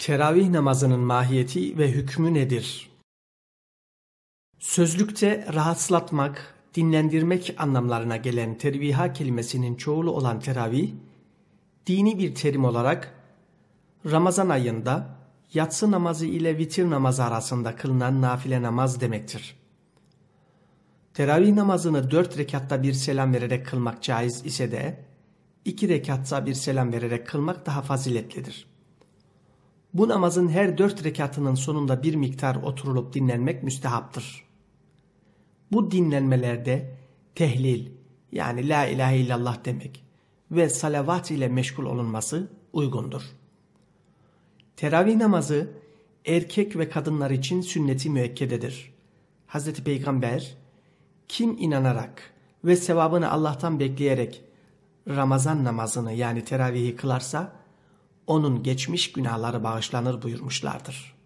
Teravih namazının mahiyeti ve hükmü nedir? Sözlükte rahatsızlatmak, dinlendirmek anlamlarına gelen terviha kelimesinin çoğulu olan teravih, dini bir terim olarak Ramazan ayında yatsı namazı ile vitir namazı arasında kılınan nafile namaz demektir. Teravih namazını dört rekatta bir selam vererek kılmak caiz ise de, iki rekatta bir selam vererek kılmak daha faziletlidir. Bu namazın her dört rekatının sonunda bir miktar oturulup dinlenmek müstehaptır. Bu dinlenmelerde tehlil yani la ilahe illallah demek ve salavat ile meşgul olunması uygundur. Teravih namazı erkek ve kadınlar için sünneti müekkededir. Hz. Peygamber kim inanarak ve sevabını Allah'tan bekleyerek Ramazan namazını yani teravihi kılarsa onun geçmiş günahları bağışlanır buyurmuşlardır.